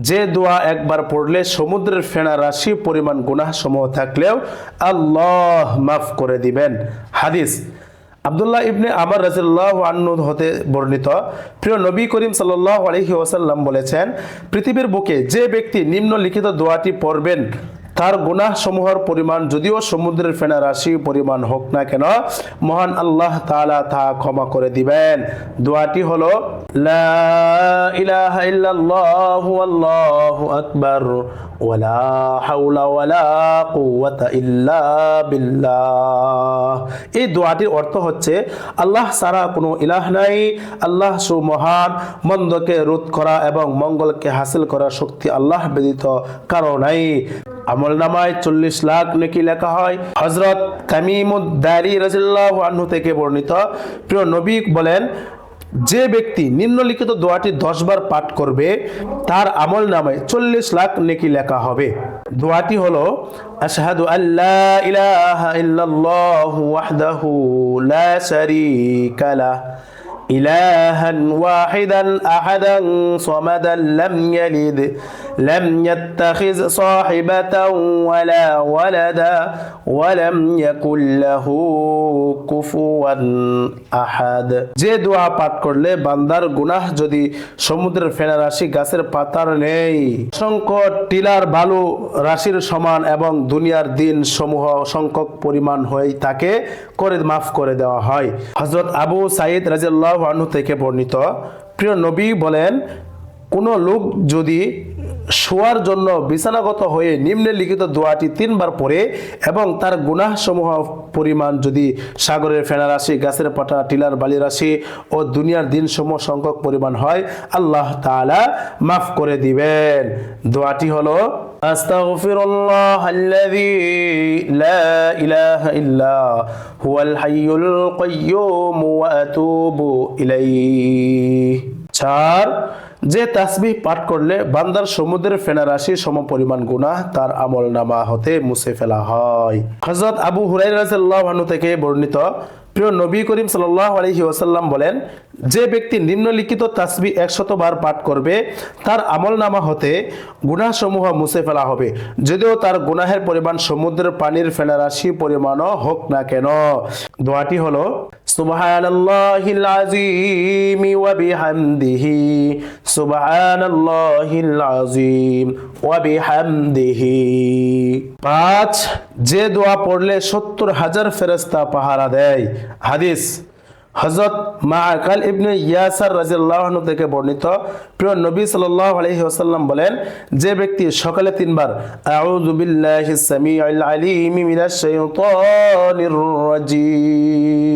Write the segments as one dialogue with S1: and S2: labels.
S1: যে দোয়া একবার পড়লে সমুদ্রের ফেনা রাশি পরিমাণ গুনাহ সমূহ থাকলেও আল্লাহ মাফ করে দিবেন। হাদিস। আবদুল্লাহ ইবনে আমার রাজিল্লাহ আন্নু হতে বর্ণিত, প্রিয় নবী করিম সাল্লাহ আলহি ওসাল্লাম বলেছেন, পৃথিবীর বুকে যে ব্যক্তি নিম্নলিখিত দোয়াটি পড়বেন তার গুনাহ সমূহের পরিমাণ যদিও সমুদ্রের ফেনা রাশি পরিমাণ হোক না কেন, মহান আল্লাহ তালা তা ক্ষমা করে দিবেন। দোয়াটি হলো আকবার হাওলা ওয়ালা কুওয়াতা ইল্লা বিল্লাহ। এই দোয়াটির অর্থ হচ্ছে, আল্লাহ সারা কোনো ইলাহ নাই, আল্লাহ সুমহান, মন্দকে রোধ করা এবং মঙ্গলকে হাসিল করার শক্তি আল্লাহ ব্যতীত কারও নাই। আমল নামায় চল্লিশ লাখ নেকি লেখা হয়। হজরত তামিমুদ্দারি রাজিল্লাহ আনহু থেকে বর্ণিত। প্রিয় নবী বলেন, যে ব্যক্তি নিম্নলিখিত দোয়াটি দশ বার পাঠ করবে, তার আমল নামায় চল্লিশ লাখ নেকি লেখা হবে। দোয়াটি হলো, আশহাদু আল্লাহ ইলাহা ইল্লাল্লাহু ওয়াহদাহু লা শারীকা লাহ। إلها واحدا أحدا صمدا لم يلد لم يتخذ صاحبة ولا ولدا ولم يكن له كفوا أحد যে দোয়া পাঠ করলে বান্দার গুনাহ যদি সমুদ্রের ফেনা রাশি গাছের পাতার নেই সংকট টিলার বালু রাশির সমান এবং দুনিয়ার দিন সমূহ সংখ্যক পরিমাণ হয়ে তাকে করে মাফ করে দেওয়া হয় হজরত আবু সাইদ রাজিয়াল্লাহ আনহু থেকে বর্ণিত। প্রিয় নবী বলেন কোনো লোক যদি শোয়ার জন্য বিছানাগত হয়ে নিম্নে লিখিত দোয়াটি তিনবার পড়ে এবং তার গুনাহ সমূহ পরিমাণ যদি সাগরের ফেনা রাশি গাছের পাটা টিলার বালি রাশি ও দুনিয়ার দিন সমূহ সংখ্যক পরিমাণ হয় আল্লাহ তাআলা মাফ করে দিবেন দোয়াটি হলো أستغفر الله الذي لا إله إلا هو الحي القيوم وأتوب إليه চার যে তাসবিহ পাঠ করলে বান্দার সমুদ্রের ফেনা রাশি সম পরিমাণ গুনাহ, তার আমল নামা হতে মুছে ফেলা হয়। হজরত আবু হুরাই আনহু থেকে বর্ণিত প্রিয় নবী করিম সাল্লাল্লাহু আলাইহি ওয়াসাল্লাম বলেন, যে ব্যক্তি নিম্নলিখিত তাসবি একশত বার পাঠ করবে, তার আমল নামা হতে গুনাহসমূহ মুছে ফেলা হবে। যদিও তার গুনাহের পরিমাণ সমুদ্রের পানির ফেনা রাশি পরিমাণও হোক না কেন। দোয়াটি হলো سبحان الله العظيم وبحمده سبحان الله العظيم وبحمده পাঁচ যে দোয়া পড়লে সত্তর হাজার ফেরেস্তা পাহারা দেয় হাদিস হজরত মা আকাল ইবনে ইয়াসার রাজিয়াল্লাহ আনহু থেকে বর্ণিত প্রিয় নবী সাল্লাল্লাহু আলাইহি ওয়াসাল্লাম বলেন যে ব্যক্তি সকালে তিনবার আউযু বিল্লাহি সামিউল আলিম মিনাশ শাইতানির রাজিম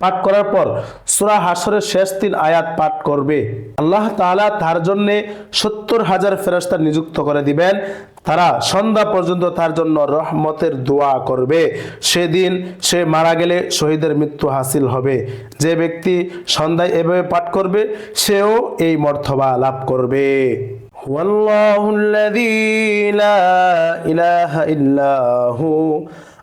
S1: পাঠ করার পর সূরা হাসরের শেষ তিন আয়াত পাঠ করবে আল্লাহ তাআলা তার জন্য সত্তর হাজার ফেরেশতা নিযুক্ত করে দিবেন তারা সন্ধ্যা পর্যন্ত তার জন্য রহমতের দোয়া করবে সেদিন সে মারা গেলে শহীদের মৃত্যু হাসিল হবে যে ব্যক্তি সন্ধ্যায় এভাবে পাঠ করবে সেও এই মর্থবা লাভ করবে والله الذي لا إله إلا هو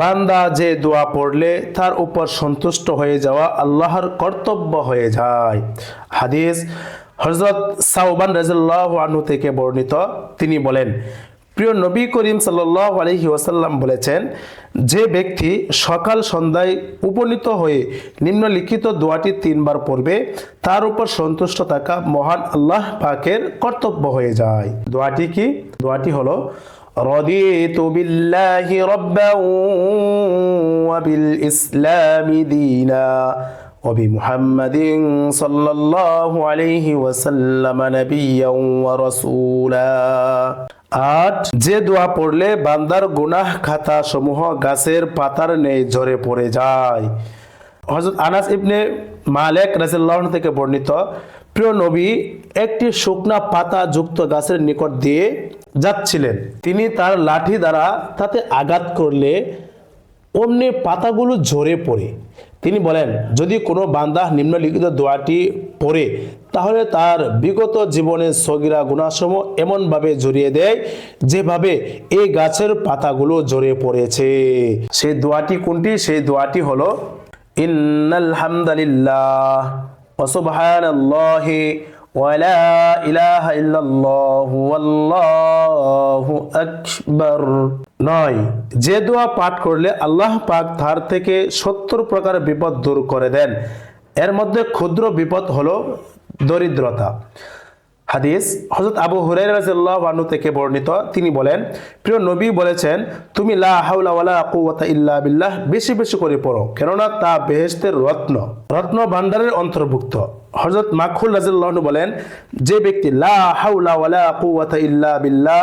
S1: বান্দা যে দোয়া পড়লে তার উপর সন্তুষ্ট হয়ে যাওয়া আল্লাহর কর্তব্য হয়ে যায়। হাদিস হজরত সাউবান আনহু থেকে বর্ণিত। তিনি বলেন, প্রিয় নবী করিম সাল্লাহ আলহি ওয়াসাল্লাম বলেছেন, যে ব্যক্তি সকাল সন্ধ্যায় উপনীত হয়ে নিম্নলিখিত দোয়াটি তিনবার পড়বে, তার উপর সন্তুষ্ট থাকা মহান আল্লাহ পাকের কর্তব্য হয়ে যায়। দোয়াটি কি? দোয়াটি হলো رضيت بالله ربا وبالإسلام دينا وبمحمد صلى الله عليه وسلم نبيا ورسولا আট যে দোয়া পড়লে বান্দার গুনাহ খাতা সমূহ গাছের পাতার নেই ঝরে পড়ে যায় হজরত আনাস ইবনে মালেক রাজিল্লাহ থেকে বর্ণিত প্রিয় নবী একটি শুকনা পাতা যুক্ত গাছের নিকট দিয়ে যাচ্ছিলেন। তিনি তার লাঠি দ্বারা তাতে আঘাত করলে অমনি পাতাগুলো ঝরে পড়ে। তিনি বলেন, যদি কোনো বান্দা নিম্নলিখিত দোয়াটি পড়ে, তাহলে তার বিগত জীবনের সগিরা গুণাসমূহ এমনভাবে জড়িয়ে দেয় যেভাবে এই গাছের পাতাগুলো ঝরে পড়েছে। সেই দোয়াটি কোনটি? সেই দোয়াটি হলো, ইন্নাল হামদালিল্লাহ ওসুবহানাল্লাহি إله إلا الله والله أكبر. নয়। যে দোয়া পাঠ করলে আল্লাহ পাক তার থেকে সত্তর প্রকার বিপদ দূর করে দেন। এর মধ্যে ক্ষুদ্র বিপদ হলো দরিদ্রতা। হাদিস। হজরত আবু হুরাই হুরাইরাজু থেকে বর্ণিত, তিনি বলেন, প্রিয় নবী বলেছেন, তুমি লা কুওয়াতা ইল্লা বিল্লাহ, বেশি বেশি করে পড়ো, কেননা তা বেহেশতের রত্ন। রত্ন ভান্ডারের অন্তর্ভুক্ত। হজরত মাখুল রাজিল্লাহ বলেন, যে ব্যক্তি লা হাওলা ওয়ালা কুওয়াতা ইল্লা বিল্লাহ,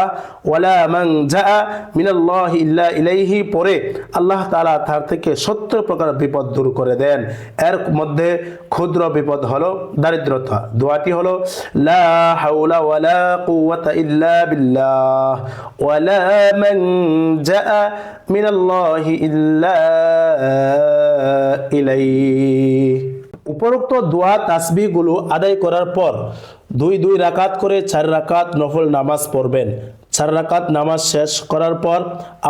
S1: ওয়ালা মান জাআ মিনাল্লাহি ইল্লা ইলাইহি পড়ে আল্লাহ তাআলা তার থেকে সত্তর প্রকার বিপদ দূর করে দেন। এর মধ্যে ক্ষুদ্র বিপদ হলো দারিদ্রতা। দোয়াটি হলো, লা হাওলা ওয়ালা কুওয়াতা ইল্লা বিল্লাহ ওয়ালা মান জাআ মিনাল্লাহি ইল্লা ইলাইহি। উপরোক্ত দোয়া তাসবিহগুলো আদায় করার পর দুই দুই রাকাত করে চার রাকাত নফল নামাজ পড়বেন। চার রাকাত নামাজ শেষ করার পর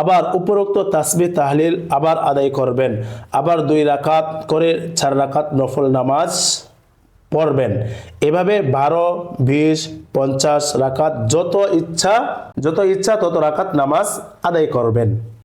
S1: আবার উপরোক্ত তাসবি তাহলিল আবার আদায় করবেন। আবার দুই রাকাত করে চার রাকাত নফল নামাজ পড়বেন। এভাবে বারো, বিশ, পঞ্চাশ রাকাত যত ইচ্ছা যত ইচ্ছা তত রাকাত নামাজ আদায় করবেন।